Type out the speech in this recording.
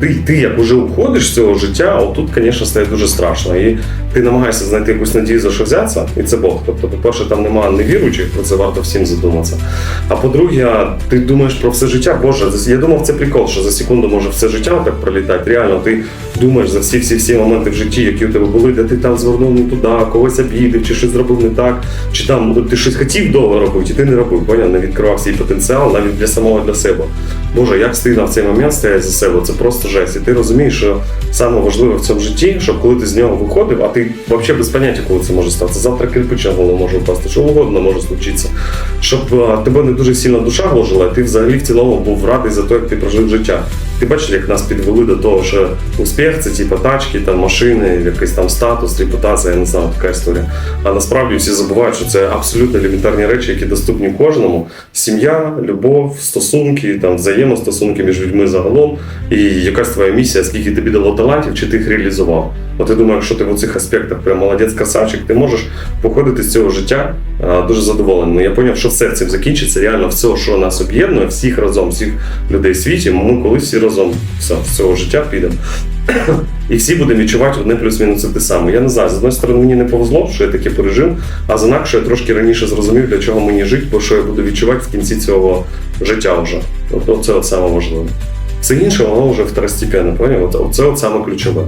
Ти, ти як уже уходиш з цього життя, отут, звісно, стає дуже страшно. І ти намагаєшся знайти якусь надію за що взятися, і це Бог. Тобто, по-перше, там немає невіруючих, про це варто всім задуматися. А по-друге, ти думаєш про все життя. Боже, я думав, це прикол, що за секунду може все життя так пролітати. Реально, ти думаєш за всі всі всі моменти в житті, які у тебе були, де ти там звернув не туди, когось обідав, чи щось зробив не так, чи там ну, ти щось хотів довго робити, і ти не робив, поняв, не відкривав свій потенціал навіть для самого для себе. Боже, як стидно в цей момент стояти за себе, це просто жесть. І ти розумієш, що саме важливе в цьому житті, щоб коли ти з нього виходив, а ти взагалі без поняття, коли це може статися. Завтра кирпич на може впасти, що угодно може случитися. Щоб тебе не дуже сильно душа гложила, і ти взагалі в цілому був радий за те, як ти прожив життя. Ти бачиш, як нас підвели до того, що успіх це типу тачки, там машини, якийсь там статус, репутація, я не знаю, така історія. А насправді всі забувають, що це абсолютно елементарні речі, які доступні кожному. Сім'я, любов, стосунки, там взаємостосунки між людьми загалом, і якась твоя місія, скільки тобі дало талантів, чи ти їх реалізував. От я думаю, якщо ти в цих аспектах прям молодець красавчик, ти можеш походити з цього життя а, дуже задоволеним. Я зрозумів, що все цим закінчиться. Реально все, що нас об'єднує, всіх разом, всіх людей в світі, ми колись всі разом все, з цього життя підемо. І всі будемо відчувати одне плюс-мінус те саме. Я не знаю, з одної сторони мені не повезло, що я таке пережив, а з інакше я трошки раніше зрозумів, для чого мені жити, бо що я буду відчувати в кінці цього життя вже. Тобто це от саме важливе. Все інше, воно вже второстепенне, поняв? Це от саме ключове.